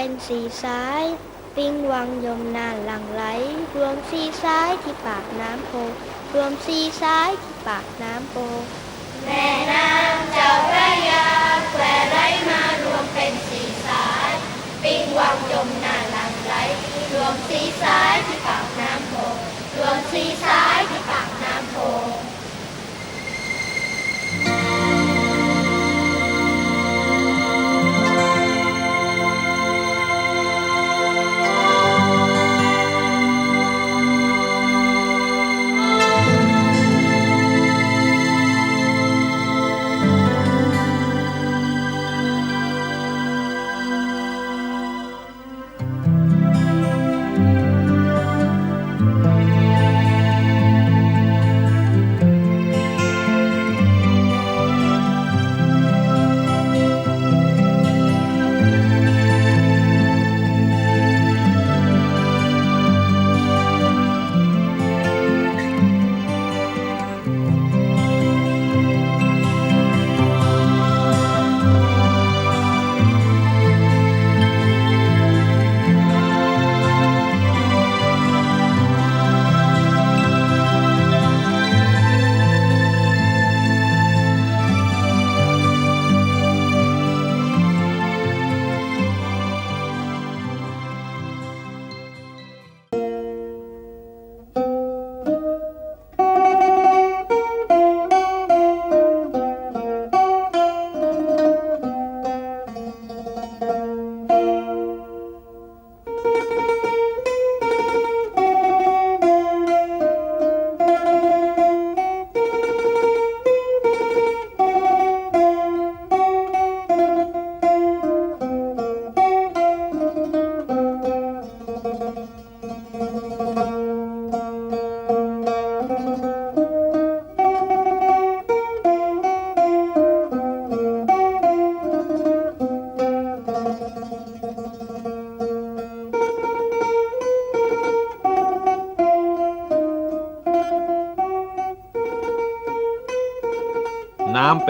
เป็นสีสาย ปิงวังยมนานหลังไหล รวมสีสายที่ปากน้ำโพ รวมสีสายที่ปากน้ำโพ แม่น้ำเจ้าพระยาแควไหลมารวมเป็นสีสาย ปิงวังยมนานหลังไหล รวมสีสายที่ปากน้ำโพ รวมสีสายที่ปาก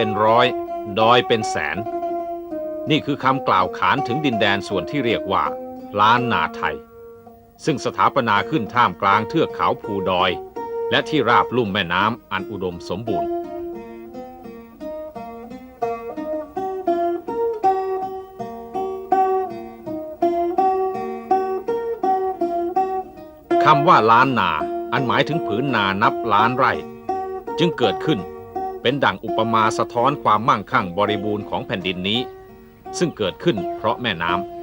เป็นร้อย ดอยเป็นแสน นี่คือคำกล่าวขานถึงดินแดนส่วนที่เรียกว่า ล้านนาไทย ซึ่งสถาปนาขึ้นท่ามกลางเทือกเขาภูดอย และที่ราบลุ่มแม่น้ำอันอุดมสมบูรณ์คำว่าล้านนา อันหมายถึงผืนนานับล้านไร่ จึงเกิดขึ้น เป็นดั่งอุปมาสะท้อนความมั่งคั่งบริบูรณ์ของแผ่นดินนี้ ซึ่งเกิดขึ้นเพราะแม่น้ำ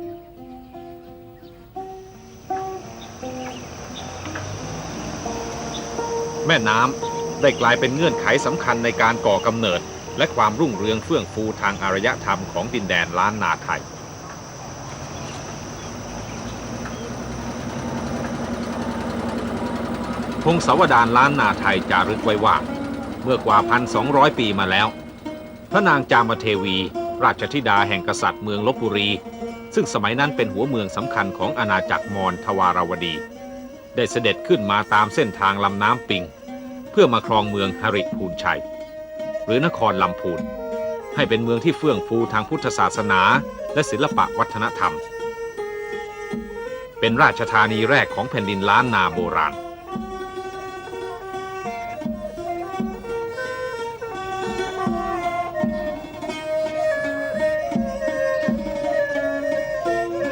แม่น้ำได้กลายเป็นเงื่อนไขสำคัญในการก่อกำเนิด และความรุ่งเรืองเฟื่องฟูทางอารยธรรมของดินแดนล้านนาไทย พงศาวดารล้านนาไทยจารึกไว้ว่า เมื่อกว่า 1,200 ปีมาแล้ว พระนางจามเทวี ราชธิดาแห่งกษัตริย์เมืองลบบุรี ซึ่งสมัยนั้นเป็นหัวเมืองสำคัญของอาณาจักรมอญทวารวดี ได้เสด็จขึ้นมาตามเส้นทางลำน้ำปิง เพื่อมาครองเมืองหริพูนชัย หรือนครลำพูน ให้เป็นเมืองที่เฟื่องฟูทางพุทธศาสนา และศิลปะวัฒนธรรม เป็นราชธานีแรกของแผ่นดินล้านนาโบราณ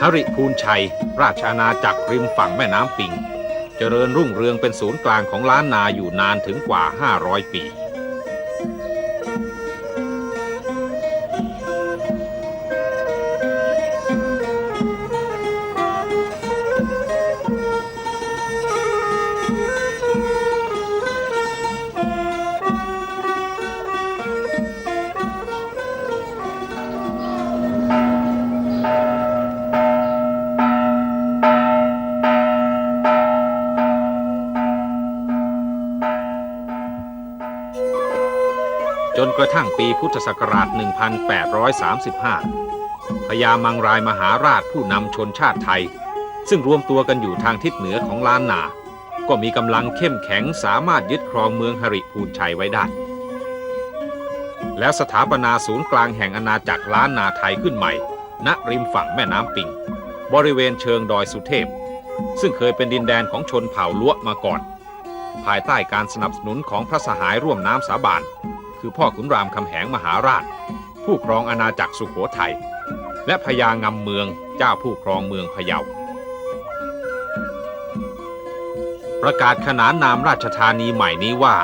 หริภูนชัย ราชอาณาจักรริมฝั่งแม่น้ำปิง เจริญรุ่งเรืองเป็นศูนย์กลางของล้านนาอยู่นานถึงกว่า 500 ปี นกระทั่งปีพุทธศักราช 1835 พญามังรายมหาราชผู้นำชนชาติไทย ซึ่งรวมตัวกันอยู่ทางทิศเหนือของล้านนา ก็มีกำลังเข้มแข็งสามารถยึดครองเมืองหริพูนชัยไว้ได้ แล้วสถาปนาศูนย์กลางแห่งอาณาจักรล้านนาไทยขึ้นใหม่ ณ ริมฝั่งแม่น้ำปิง บริเวณเชิงดอยสุเทพ ซึ่งเคยเป็นดินแดนของชนเผ่าล้วมาก่อน ภายใต้การสนับสนุนของพระสหายร่วมน้ำสาบาน คือพ่อขุนรามคำแหงมหาราช ผู้ครองอาณาจักรสุขโขทัยและพญางำเมืองเจ้าผู้ครองเมืองพะเยา ประกาศขนานนามราชธานีใหม่นี้ว่า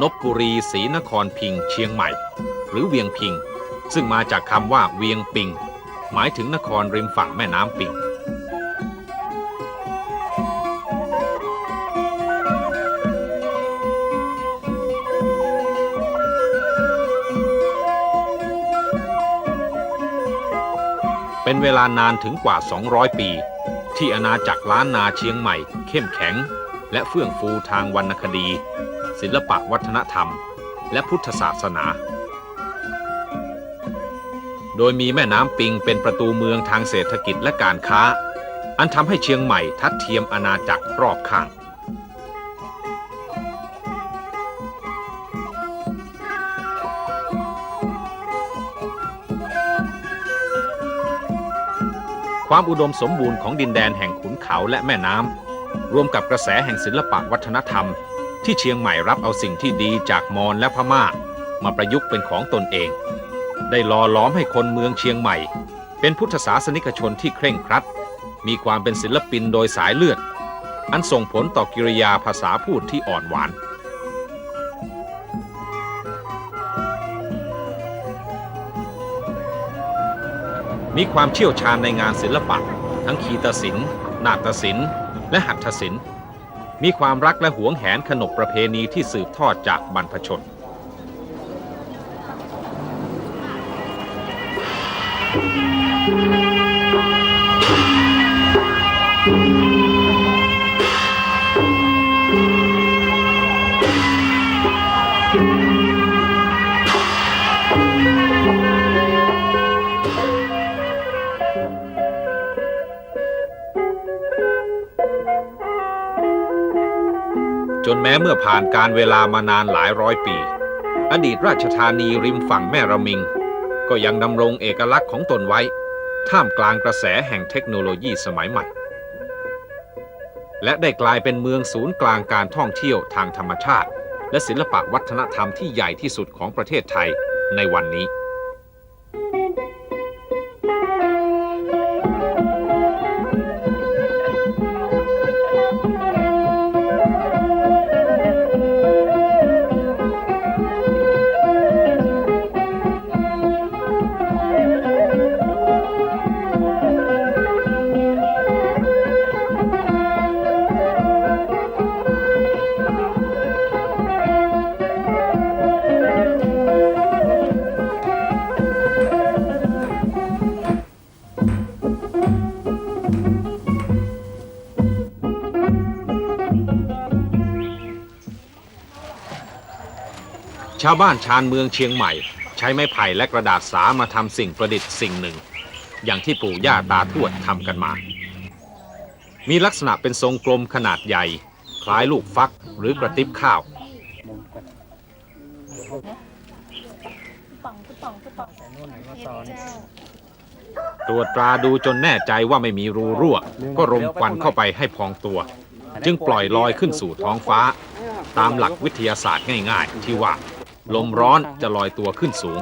นบบุรีศรีนครพิงเชียงใหม่ หรือเวียงพิง ซึ่งมาจากคำว่าเวียงปิง หมายถึงนครริมฝั่งแม่น้ำปิง เวลานานถึงกว่า 200 ปี ที่อาณาจักรล้านนาเชียงใหม่ เข้มแข็ง และเฟื่องฟูทางวรรณคดี ศิลปะวัฒนธรรม และพุทธศาสนา โดยมีแม่น้ำปิงเป็นประตูเมืองทางเศรษฐกิจและการค้า อันทำให้เชียงใหม่ทัดเทียมอาณาจักรรอบข้าง ความอุดมสมบูรณ์ของดินแดนแห่งขุนเขาและแม่น้ำรวมกับกระแสแห่งศิลปะวัฒนธรรม ที่เชียงใหม่รับเอาสิ่งที่ดีจากมอญและพม่า มาประยุกต์เป็นของตนเอง ได้หล่อหลอมให้คนเมืองเชียงใหม่ เป็นพุทธศาสนิกชนที่เคร่งครัด มีความเป็นศิลปินโดยสายเลือด อันส่งผลต่อกิริยาภาษาพูดที่อ่อนหวาน มีความเชี่ยวชาญในงานศิลปะ ทั้งขีตศิลป์นาฏศิลป์ และหัตถศิลป์ มีความรักและหวงแหนขนบประเพณีที่สืบทอดจากบรรพชน เมื่อผ่านการเวลามานานหลายร้อยปี อดีตราชธานีริมฝั่งแม่ระมิง ก็ยังดำรงเอกลักษณ์ของตนไว้ ท่ามกลางกระแสแห่งเทคโนโลยีสมัยใหม่ และได้กลายเป็นเมืองศูนย์กลางการท่องเที่ยวทางธรรมชาติ และศิลปะวัฒนธรรมที่ใหญ่ที่สุดของประเทศไทยในวันนี้าวบ้านชานเมืองเชียงใหม่ ใช้ไม้ไผ่และกระดาษสามาทำสิ่งประดิษฐ์สิ่งหนึ่ง อย่างที่ปู่ย่าตาทวดทำกันมา มีลักษณะเป็นทรงกลมขนาดใหญ่ คล้ายลูกฟักหรือกระติบข้าวตรวจตราดูจนแน่ใจว่าไม่มีรูรั่ว ก็รมควันเข้าไปให้พองตัว จึงปล่อยลอยขึ้นสู่ท้องฟ้า ตามหลักวิทยาศาสตร์ง่ายๆ ที่ว่า ลมร้อนจะลอยตัวขึ้นสูง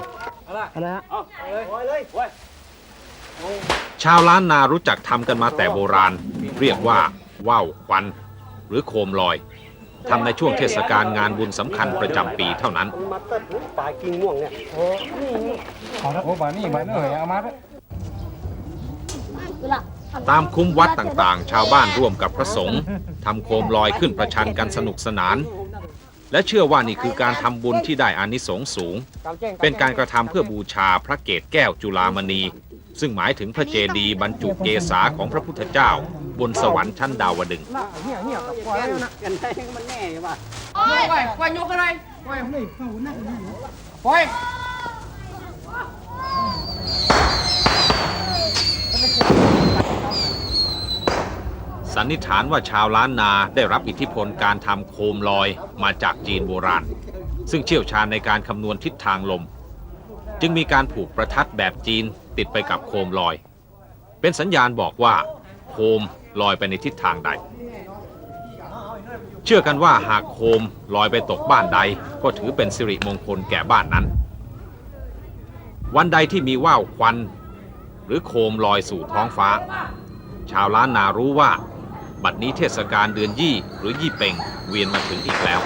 ชาวล้านนารู้จักทำกันมาแต่โบราณ เรียกว่าว่าวควัน หรือโคมลอยทำในช่วงเทศกาลงานบุญสำคัญประจำปีเท่านั้นมาตัดปลายกิ่งม่วงเนี่ยเอาละโอ้บานี่บานี่เอ้ยเอามาเด้อตามคุ้มวัดต่างๆ ชาวบ้านร่วมกับพระสงฆ์ทำโคมลอยขึ้นประชันกันสนุกสนาน และเชื่อว่านี่คือการทำบุญที่ได้อานิสงส์สูง เป็นการกระทำเพื่อบูชาพระเกศแก้วจุฬามณี ซึ่งหมายถึงพระเจดีย์บรรจุเกศาของพระพุทธเจ้า บนสวรรค์ชั้นดาวดึงส์เหี้ยเหี้ยกับปล่อยแกแล้วนนะกันไปยกอะไรปล่อยันนิษฐานว่าชาวล้านนาได้รับอิทธิพลการทำโคมลอยมาจากจีนโบราณ ซึ่งเชี่ยวชาญในการคำนวณทิศทางลม จึงมีการผูกประทัดแบบจีนติดไปกับโคมลอย เป็นสัญญาณบอกว่า โคมลอยไปในทิศทางใด เชื่อกันว่าหากโคมลอยไปตกบ้านใด ก็ถือเป็นสิริมงคลแก่บ้านนั้น วันใดที่มีว่าวควัน หรือโคมลอยสู่ท้องฟ้า ชาวล้านนารู้ว่า บัดนี้เทศกาลเดือนยี่หรือยี่เป่งเวียนมาถึงอีกแล้ว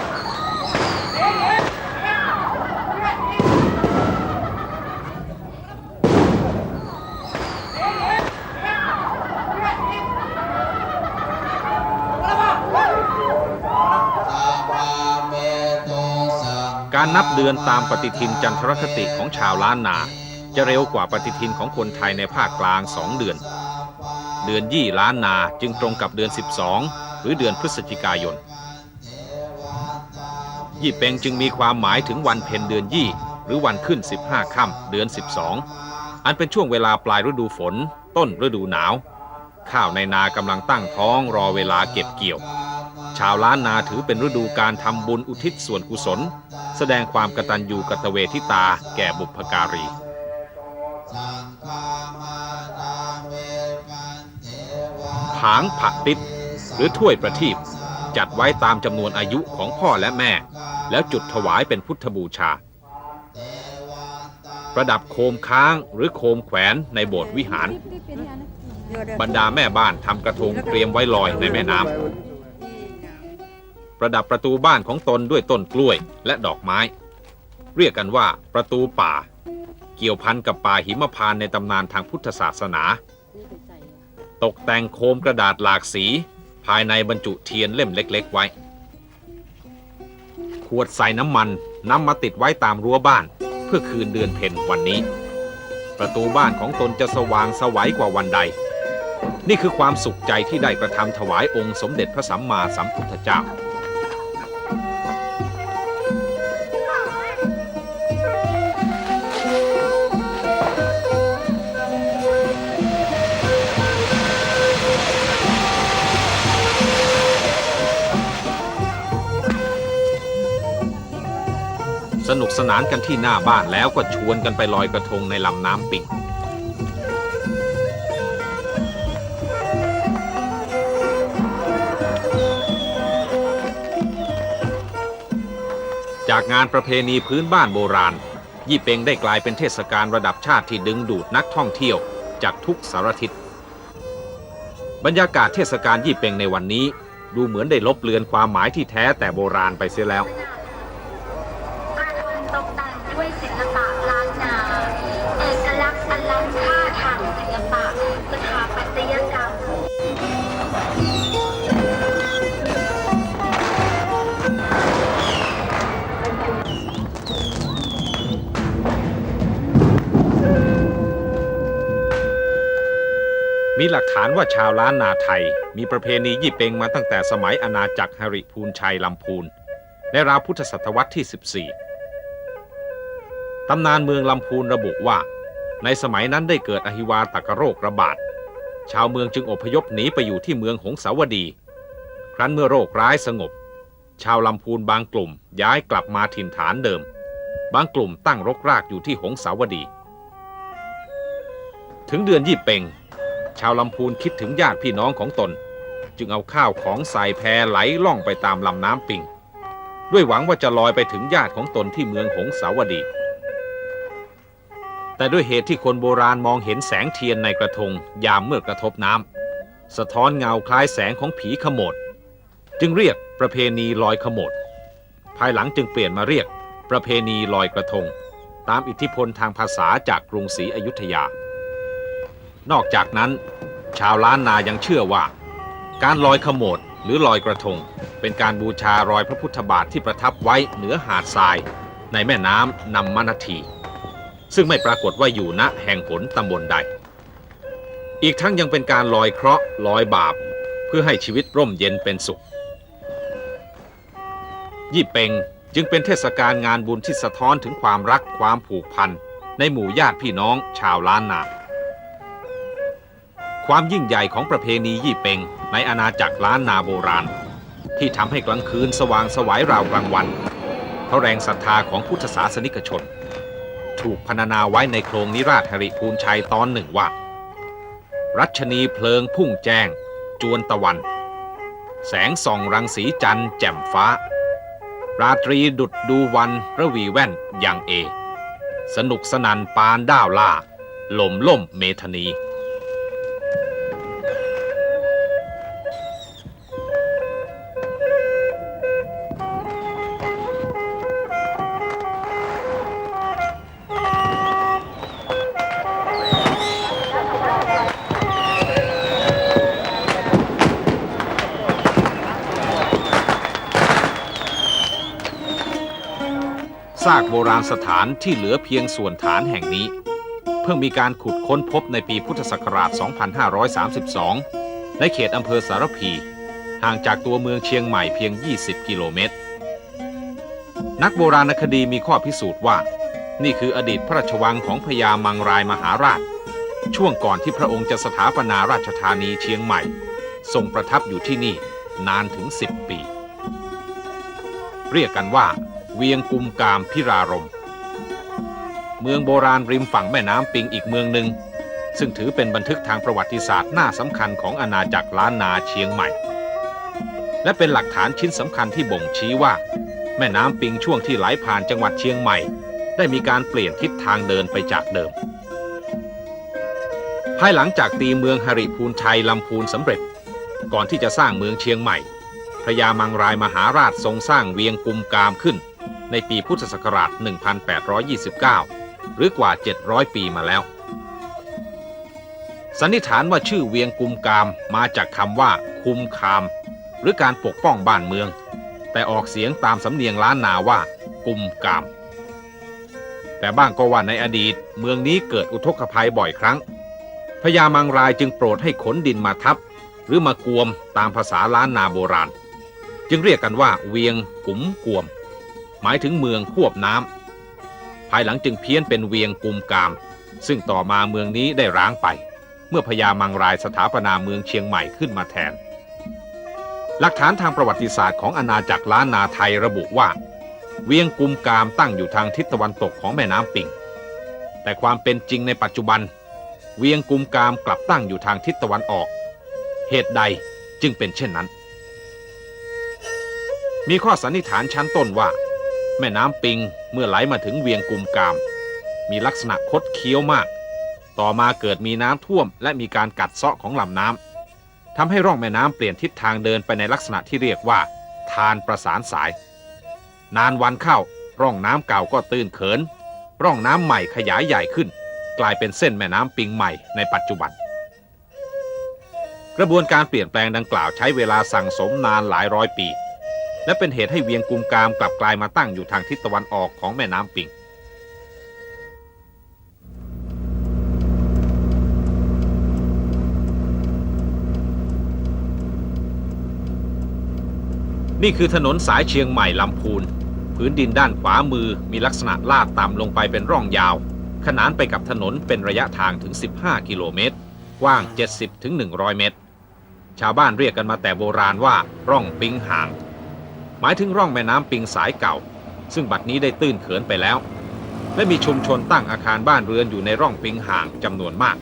การนับเดือนตามปฏิทินจันทรคติของชาวล้านนา จะเร็วกว่าปฏิทินของคนไทยในภาคกลางสองเดือน เดือนยี่ล้านนาจึงตรงกับเดือน 12 หรือเดือนพฤศจิกายน ยี่เป็งจึงมีความหมายถึงวันเพ็ญเดือนยี่หรือวันขึ้น 15ค่ำเดือน 12 อันเป็นช่วงเวลาปลายฤดูฝน ต้นฤดูหนาว ข้าวในนากำลังตั้งท้องรอเวลาเก็บเกี่ยว ชาวล้านนาถือเป็นฤดูการทำบุญอุทิศส่วนกุศล แสดงความกตัญญูกตเวทิตาแก่บุพการี ผางผักติดหรือถ้วยประทีปจัดไว้ตามจำนวนอายุของพ่อและแม่ แล้วจุดถวายเป็นพุทธบูชา ประดับโคมค้างหรือโคมแขวนในโบสถ์วิหาร บรรดาแม่บ้านทำกระทงเตรียมไว้ลอยในแม่น้ำประดับประตูบ้านของตนด้วยต้นกล้วยและดอกไม้ เรียกกันว่าประตูป่า เกี่ยวพันกับป่าหิมพานในตำนานทางพุทธศาสนา ตกแต่งโคมกระดาษหลากสี ภายในบรรจุเทียนเล่มเล็กๆไว้ ขวดใส่น้ำมันนำมาติดไว้ตามรั้วบ้าน เพื่อคืนเดือนเพ็ญวันนี้ ประตูบ้านของตนจะสว่างสวัยกว่าวันใด นี่คือความสุขใจที่ได้กระทำถวายองค์สมเด็จพระสัมมาสัมพุทธเจ้า สนุกสนานกันที่หน้าบ้านแล้วก็ชวนกันไปลอยกระทงในลำน้ำปิงจากงานประเพณีพื้นบ้านโบราณ ยี่เปงได้กลายเป็นเทศกาลระดับชาติที่ดึงดูดนักท่องเที่ยวจากทุกสารทิศ บรรยากาศเทศกาลยี่เปงในวันนี้ ดูเหมือนได้ลบเลือนความหมายที่แท้แต่โบราณไปเสียแล้ว มีหลักฐานว่าชาวล้านนาไทย มีประเพณียี่เปงมาตั้งแต่สมัยอาณาจักรฮริพูนชัยลำพูน ในราวพุทธศตวรรษที่ 14 ตำนานเมืองลำพูนระบุว่า ในสมัยนั้นได้เกิดอหิวาตกโรคระบาด ชาวเมืองจึงอพยพหนีไปอยู่ที่เมืองหงสาวดี ครั้นเมื่อโรคร้ายสงบ ชาวลำพูนบางกลุ่มย้ายกลับมาถิ่นฐานเดิม บางกลุ่มตั้งรกรากอยู่ที่หงสาวดี ถึงเดือนยี่เปง ชาวลำพูนคิดถึงญาติพี่น้องของตน จึงเอาข้าวของใส่แพไหลล่องไปตามลำน้ำปิง ด้วยหวังว่าจะลอยไปถึงญาติของตนที่เมืองหงสาวดี แต่ด้วยเหตุที่คนโบราณมองเห็นแสงเทียนในกระทงยามเมื่อกระทบน้ำสะท้อนเงาคล้ายแสงของผีขโมดจึงเรียกประเพณีลอยขโมดภายหลังจึงเปลี่ยนมาเรียกประเพณีลอยกระทง ตามอิทธิพลทางภาษาจากกรุงศรีอยุธยา นอกจากนั้น ชาวล้านนายังเชื่อว่า การลอยขโมดหรือลอยกระทง เป็นการบูชารอยพระพุทธบาทที่ประทับไว้เหนือหาดทราย ในแม่น้ำนำมนาที ซึ่งไม่ปรากฏว่าอยู่ณแห่งหนตำบลใด อีกทั้งยังเป็นการลอยเคราะห์ลอยบาป เพื่อให้ชีวิตร่มเย็นเป็นสุข ยี่เปงจึงเป็นเทศกาลงานบุญที่สะท้อนถึงความรักความผูกพันในหมู่ญาติพี่น้องชาวล้านนา ความยิ่งใหญ่ของประเพณียี่เปงในอาณาจักรล้านนาโบราณ ที่ทำให้กลางคืนสว่างสวายราวกลางวัน เพราะแรงศรัทธาของพุทธศาสนิกชน ถูกพรรณนาไว้ในโครงนิราชหริภูนชัยตอนหนึ่งว่า รัชนีเพลิงพุ่งแจ้ง จวนตะวัน แสงส่องรังสีจันทร์แจ่มฟ้า ราตรีดุดดูวันระวีแว่นอย่างเอ สนุกสนันปานด้าวล่าหล่มล่มเมธนีากโบราณสถานที่เหลือเพียงส่วนฐานแห่งนี้ เพิ่งมีการขุดค้นพบในปีพุทธศักราช 2532 ในเขตอำเภอสารพี ห่างจากตัวเมืองเชียงใหม่เพียง 20 กิโลเมตร นักโบราณคดีมีข้อพิสูจน์ว่า นี่คืออดีตพระราชวังของพญามังรายมหาราช ช่วงก่อนที่พระองค์จะสถาปนาราชธานีเชียงใหม่ ทรงประทับอยู่ที่นี่นานถึง 10 ปี เรียกกันว่า เวียงกุมกามพิรารม เมืองโบราณริมฝั่งแม่น้ำปิงอีกเมืองหนึ่ง ซึ่งถือเป็นบันทึกทางประวัติศาสตร์หน้าสำคัญของอาณาจักรล้านนาเชียงใหม่ และเป็นหลักฐานชิ้นสำคัญที่บ่งชี้ว่า แม่น้ำปิงช่วงที่ไหลผ่านจังหวัดเชียงใหม่ ได้มีการเปลี่ยนทิศทางเดินไปจากเดิม ภายหลังจากตีเมืองหริพูนชัยลำพูนสำเร็จ ก่อนที่จะสร้างเมืองเชียงใหม่พระยามังรายมหาราชทรงสร้างเวียงกุมกามขึ้น ในปีพุทธศักราช 1829 หรือกว่า 700 ปีมาแล้ว สันนิษฐานว่าชื่อเวียงกุมกามมาจากคำว่าคุมคาม หรือการปกป้องบ้านเมือง แต่ออกเสียงตามสำเนียงล้านนาว่า กุมกาม แต่บ้างก็ว่าในอดีตเมืองนี้เกิดอุทกภัยบ่อยครั้งพญามังรายจึงโปรดให้ขนดินมาทับ หรือมากวมตามภาษาล้านนาโบราณ จึงเรียกกันว่าเวียงกุมกวม หมายถึงเมืองควบน้ำภายหลังจึงเพี้ยนเป็นเวียงกุมกาม ซึ่งต่อมาเมืองนี้ได้ร้างไป เมื่อพญามังรายสถาปนาเมืองเชียงใหม่ขึ้นมาแทน หลักฐานทางประวัติศาสตร์ของอาณาจักรล้านนาไทยระบุว่า เวียงกุมกามตั้งอยู่ทางทิศตะวันตกของแม่น้ำปิงแต่ความเป็นจริงในปัจจุบัน เวียงกุมกามกลับตั้งอยู่ทางทิศตะวันออก เหตุใดจึงเป็นเช่นนั้น มีข้อสันนิษฐานชั้นต้นว่า แม่น้ำปิงเมื่อไหลมาถึงเวียงกุมกาม มีลักษณะคดเคี้ยวมาก ต่อมาเกิดมีน้ำท่วม และมีการกัดเซาะของลำน้ำทำให้ร่องแม่น้ำเปลี่ยนทิศทางเดินไปในลักษณะที่เรียกว่า ทานประสานสาย นานวันเข้า ร่องน้ำเก่าก็ตื้นเขิน ร่องน้ำใหม่ขยายใหญ่ขึ้น กลายเป็นเส้นแม่น้ำปิงใหม่ในปัจจุบัน กระบวนการเปลี่ยนแปลงดังกล่าวใช้เวลาสั่งสมนานหลายร้อยปี และเป็นเหตุให้เวียงกุมกามกลับกลายมาตั้งอยู่ทางทิศตะวันออกของแม่น้ำปิงนี่คือถนนสายเชียงใหม่ลำพูน พื้นดินด้านขวามือมีลักษณะลาดต่ำลงไปเป็นร่องยาว ขนานไปกับถนนเป็นระยะทางถึง 15 กิโลเมตร กว้าง 70ถึง100 เมตร ชาวบ้านเรียกกันมาแต่โบราณว่าร่องปิงหาง หมายถึงร่องแม่น้ำปิงสายเก่า ซึ่งบัดนี้ได้ตื้นเขินไปแล้ว และมีชุมชนตั้งอาคารบ้านเรือนอยู่ในร่องปิงห่างจำนวนมาก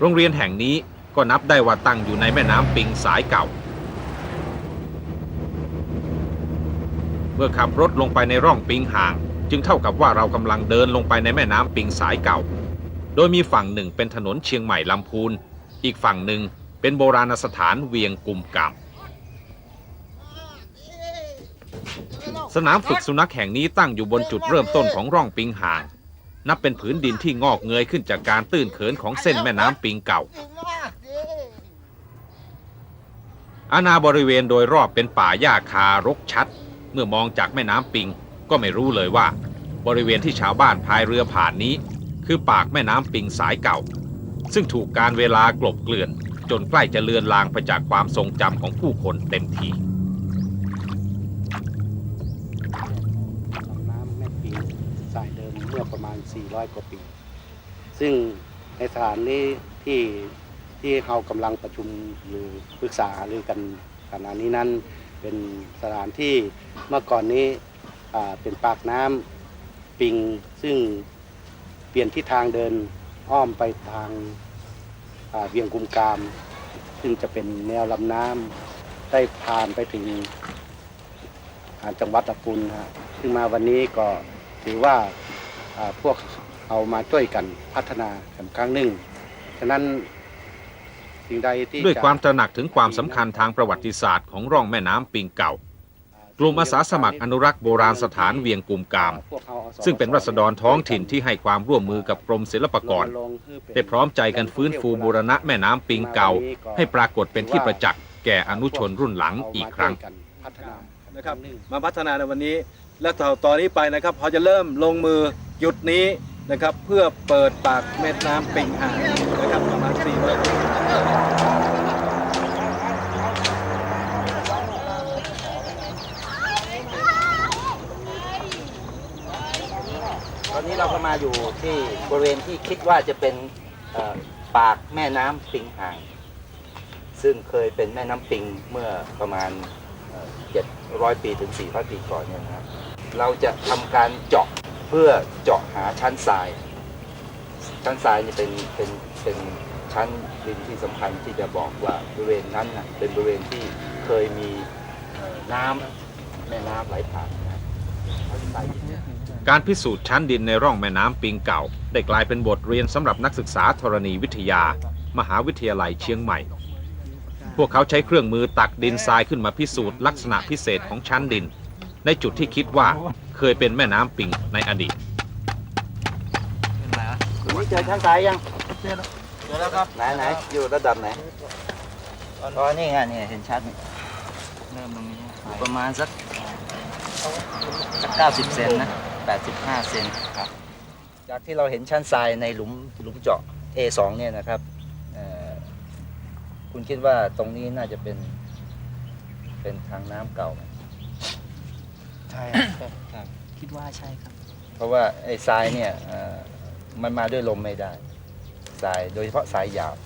โรงเรียนแห่งนี้ก็นับได้ว่าตั้งอยู่ในแม่น้ำปิงสายเก่า เมื่อขับรถลงไปในร่องปิงห่าง จึงเท่ากับว่าเรากำลังเดินลงไปในแม่น้ำปิงสายเก่า โดยมีฝั่งหนึ่งเป็นถนนเชียงใหม่ลำพูน อีกฝั่งหนึ่ง เป็นโบราณสถานเวียงกุมกามสนามฝึกสุนัขแห่งนี้ตั้งอยู่บนจุดเริ่มต้นของร่องปิงห่าง นับเป็นผืนดินที่งอกเงยขึ้นจากการตื้นเขินของเส้นแม่น้ำปิงเก่า อาณาบริเวณโดยรอบเป็นป่าหญ้าคารกชัด เมื่อมองจากแม่น้ำปิงก็ไม่รู้เลยว่า บริเวณที่ชาวบ้านพายเรือผ่านนี้ คือปากแม่น้ำปิงสายเก่า ซึ่งถูกการเวลากลบเกลื่อน จนใกล้จะเลือนลางไปจากความทรงจำของผู้คนเต็มทีน้ำแม่ปิงสายเดิมเมื่อประมาณ 400 กว่าปี ซึ่งในสถานนี้ที่ที่เรากำลังประชุมหรือปรึกษาหรือกันขณะนี้นั้นเป็นสถานที่เมื่อก่อนนี้เป็นปากน้ำปิงซึ่งเปลี่ยนทิศทางเดินอ้อมไปทาง เวียงกุมกาม ซึ่งจะเป็นแนวลำน้ำได้ผ่านไปถึงจังหวัดตะกุลนะฮะซึ่งมาวันนี้ก็ถือว่าพวกเอามาช่วยกันพัฒนากันครั้งหนึ่งฉะนั้นสิ่งใดที่ด้วยความตระหนักถึงความสำคัญทางประวัติศาสตร์ของร่องแม่น้ำปิงเก่า กลุ่มอาสาสมัครอนุรักษ์โบราณสถานเวียงกุมกาม ซึ่งเป็นรัษฎรท้องถิ่นที่ให้ความร่วมมือกับกรมศิลปากรได้พร้อมใจกันฟื้นฟูบูรณะแม่น้ำปิงเก่า ให้ปรากฏเป็นที่ประจักษ์แก่อนุชนรุ่นหลังอีกครั้งนะครับมาพัฒนาในวันนี้ และต่อตอนนี้ไปนะครับเขาจะเริ่มลงมือหยุดนี้นะครับ เพื่อเปิดปากแม่น้ำปิงอ่างนะครับประมาณ400เมตร ตอ นี้เราก็มาอยู่ที่บริเวณที่คิดว่าจะเป็นปากแม่น้ำปิงห่าง ซึ่งเคยเป็นแม่น้ำปิงเมื่อประมาณเจ็ดร้อยปีถึงสี่ร้อยปีก่อนเนี่ยนะครับ เราจะทำการเจาะเพื่อเจาะหาชั้นทราย ชั้นทรายนี่เป็นเป็นเป็นชั้นดินที่สำคัญที่จะบอกว่าบริเวณนั้นนะเป็นบริเวณที่เคยมีน้ำแม่น้ำไหลผ่านนะ การพิสูจน์ชั้นดินในร่องแม่น้ำปิงเก่า ได้กลายเป็นบทเรียนสำหรับนักศึกษาธรณีวิทยา มหาวิทยาลัยเชียงใหม่ พวกเขาใช้เครื่องมือตักดินทรายขึ้นมาพิสูจน์ลักษณะพิเศษของชั้นดิน ในจุดที่คิดว่าเคยเป็นแม่น้ำปิงในอดีตคุณนี่เจอชั้นทรายยังเจอแล้วเจอแล้วครับไหนไหนอยู่ระดับไหนอ๋อนี่ไงนี่เห็นชัดนี่เริ่มตรงนี้อยู่ประมาณสักสักเก้าสิบเซนนะ แปดสิบห้าเซนครับ จากที่เราเห็นชั้นทรายในหลุมหลุมเจาะ A2 เนี่ยนะครับเอ่อคุณคิดว่าตรงนี้น่าจะเป็น เป็นทางน้ำเก่าไหมใช่ครับคิดว่าใช่ครับ เพราะว่าไอ้ทรายเนี่ยเอ่อมันมาด้วยลมไม่ได้ทรายโดยเฉพาะทรายหยาบ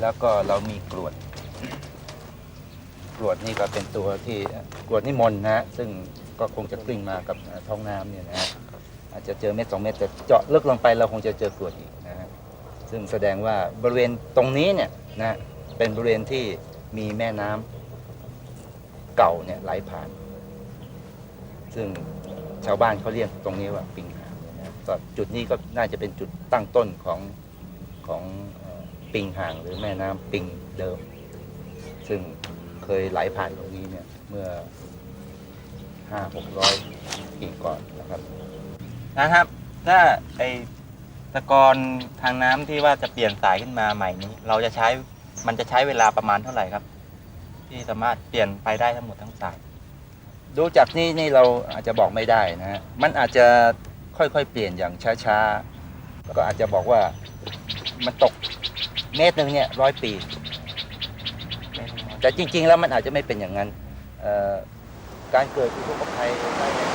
แล้วก็เรามีกรวดกรวดนี่ก็เป็นตัวที่กรวดนี่มนต์นะฮะซึ่ง ก็คงจะกลิ้งมากับท้องน้ำเนี่ยนะฮะอาจจะเจอเม็ดสองเม็ดแต่เจาะลึกลงไปเราคงจะเจอกรวดอีกนะฮะซึ่งแสดงว่าบริเวณตรงนี้เนี่ยนะเป็นบริเวณที่มีแม่น้ำเก่าเนี่ยไหลผ่าน ซึ่งชาวบ้านเขาเรียกตรงนี้ว่าปิงหางนะก็จุดนี้ก็น่าจะเป็นจุดตั้งต้นของของเอ่อปิงหางหรือแม่น้ำปิงเดิม ซึ่งเคยไหลผ่านตรงนี้เนี่ยเมื่อ ห้าหกร้อยปีก่อนนะครับนะครับ ถ้าไอตะกอนทางน้ำที่ว่าจะเปลี่ยนสายขึ้นมาใหม่นี้ เราจะใช้มันจะใช้เวลาประมาณเท่าไหร่ครับ ที่สามารถเปลี่ยนไปได้ทั้งหมดทั้งสาย ดูจากนี่นี่เราอาจจะบอกไม่ได้นะฮะมันอาจจะค่อยๆเปลี่ยนอย่างช้าๆก็อาจจะบอกว่ามันตกเมตรหนึ่งเนี่ยร้อยปี แต่จริง ๆ แล้วมันอาจจะไม่เป็นอย่างนั้นเอ่อ การเกิดอุทกภัยได้เนี่ย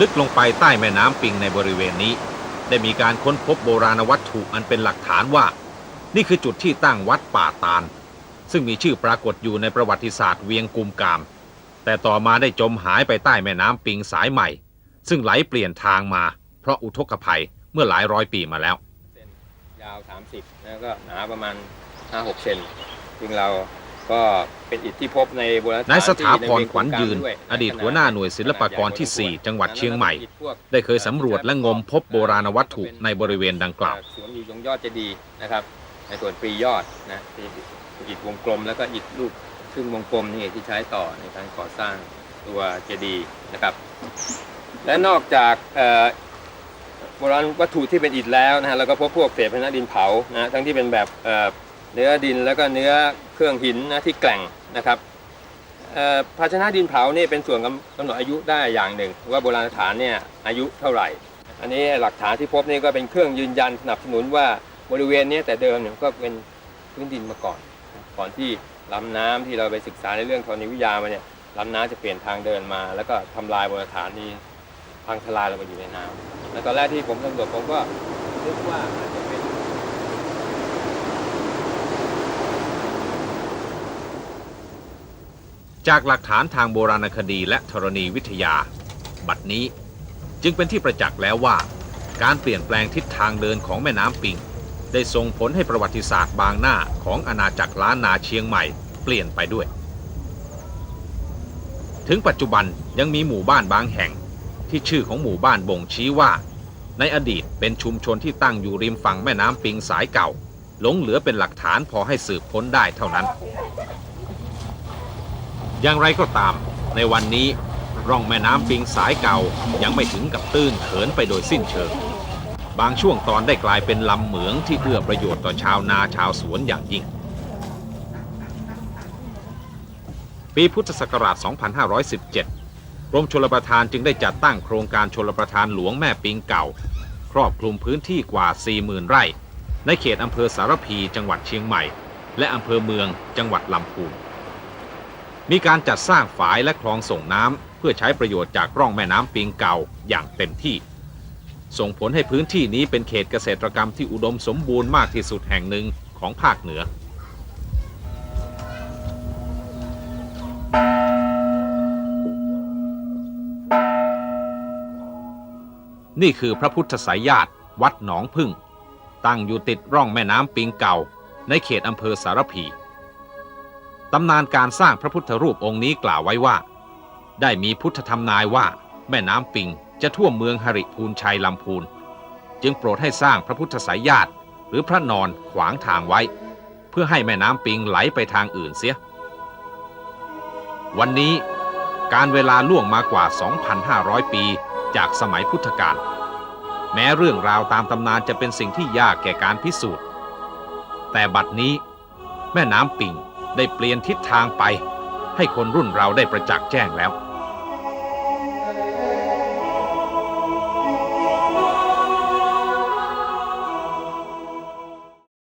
ลึกลงไปใต้แม่น้ำปิงในบริเวณนี้ ได้มีการค้นพบโบราณวัตถุอันเป็นหลักฐานว่า นี่คือจุดที่ตั้งวัดป่าตาล ซึ่งมีชื่อปรากฏอยู่ในประวัติศาสตร์เวียงกุมกาม แต่ต่อมาได้จมหายไปใต้แม่น้ำปิงสายใหม่ ซึ่งไหลเปลี่ยนทางมา เพราะอุทกภัยเมื่อหลายร้อยปีมาแล้วาว 30 แล้วก็หนาประมาณ 5-6 เซนซึ่งเราก็เป็นอิฐที่พบในโบราณสถานนายสถาพรที่ใเวียงขวัญยืนกุมกามด้วยอดีตหัวหน้าหน่วยศิลปากรที่ 4 จังหวัดเชียงใหม่ ได้เคยสำรวจและงมพบโบราณวัตถุในบริเวณดังกล่าวสวมอยู่ตรงยอดเจดีย์นะครับ ในส่วนปรียอดนะที่อิฐวงกลมแล้วก็อิฐรูปครึ่งวงกลมนี่ที่ใช้ต่อในการก่อสร้างตัวเจดีย์นะครับ และนอกจากเอ่อ โบราณวัตถุที่เป็นอิฐแล้วนะฮะเราก็พบพวกเศษพนักดินเผานะทั้งที่เป็นแบบเนื้อดินแล้วก็เนื้อเครื่องหินนะที่แกร่งนะครับภาชนะดินเผานี่เป็นส่วนกำกำหนดอายุได้อย่างหนึ่ง ว่าโบราณสถานเนี่ยอายุเท่าไหร่ อันนี้หลักฐานที่พบนี่ก็เป็นเครื่องยืนยันสนับสนุนว่าบริเวณนี้แต่เดิมเนี่ยก็เป็นพื้นดินมาก่อน ก่อนที่ลำน้ำที่เราไปศึกษาในเรื่องธรณีวิทยามาเนี่ยลำน้ำจะเปลี่ยนทางเดินมา แล้วก็ทำลายโบราณสถานนี้พังทลายลงไปอยู่ในน้ำ แล้วตอนแรกที่ผมสำรวจผมก็นึกว่าอาจจะเป็นจากหลักฐานทางโบราณคดีและธรณีวิทยา บัดนี้จึงเป็นที่ประจักษ์แล้วว่า การเปลี่ยนแปลงทิศทางเดินของแม่น้ำปิง ได้ส่งผลให้ประวัติศาสตร์บางหน้าของอาณาจักรล้านนาเชียงใหม่เปลี่ยนไปด้วย ถึงปัจจุบันยังมีหมู่บ้านบางแห่ง ที่ชื่อของหมู่บ้านบ่งชี้ว่า ในอดีตเป็นชุมชนที่ตั้งอยู่ริมฝั่งแม่น้ำปิงสายเก่า หลงเหลือเป็นหลักฐานพอให้สืบค้นได้เท่านั้น อย่างไรก็ตาม ในวันนี้ร่องแม่น้ำปิงสายเก่ายังไม่ถึงกับตื้นเขินไปโดยสิ้นเชิง บางช่วงตอนได้กลายเป็นลำเหมืองที่เอื้อประโยชน์ต่อชาวนาชาวสวนอย่างยิ่ง ปีพุทธศักราช 2517 กรมชลประทานจึงได้จัดตั้งโครงการชลประทานหลวงแม่ปิงเก่า ครอบคลุมพื้นที่กว่า 40,000 ไร่ ในเขตอำเภอสารพีจังหวัดเชียงใหม่ และอำเภอเมืองจังหวัดลำพูนมีการจัดสร้างฝายและคลองส่งน้ำเพื่อใช้ประโยชน์จากร่องแม่น้ำปิงเก่าอย่างเต็มที่ ส่งผลให้พื้นที่นี้เป็นเขตเกษตรกรรมที่อุดมสมบูรณ์มากที่สุดแห่งหนึ่งของภาคเหนือ นี่คือพระพุทธสายญาติวัดหนองพึ่ง ตั้งอยู่ติดร่องแม่น้ำปิงเก่า ในเขตอำเภอสารพีตำนานการสร้างพระพุทธรูปองค์นี้กล่าวไว้ว่า ได้มีพุทธธรรมนายว่า แม่น้ำปิงจะท่วมเมืองหริพูนชัยลำพูน จึงโปรดให้สร้างพระพุทธสายญาติหรือพระนอนขวางทางไว้ เพื่อให้แม่น้ำปิงไหลไปทางอื่นเสีย วันนี้การเวลาล่วงมากว่า 2,500 ปีจากสมัยพุทธกาล แม้เรื่องราวตามตำนานจะเป็นสิ่งที่ยากแก่การพิสูจน์ แต่บัดนี้ แม่น้ำปิงได้เปลี่ยนทิศทางไป ให้คนรุ่นเราได้ประจักษ์แจ้งแล้ว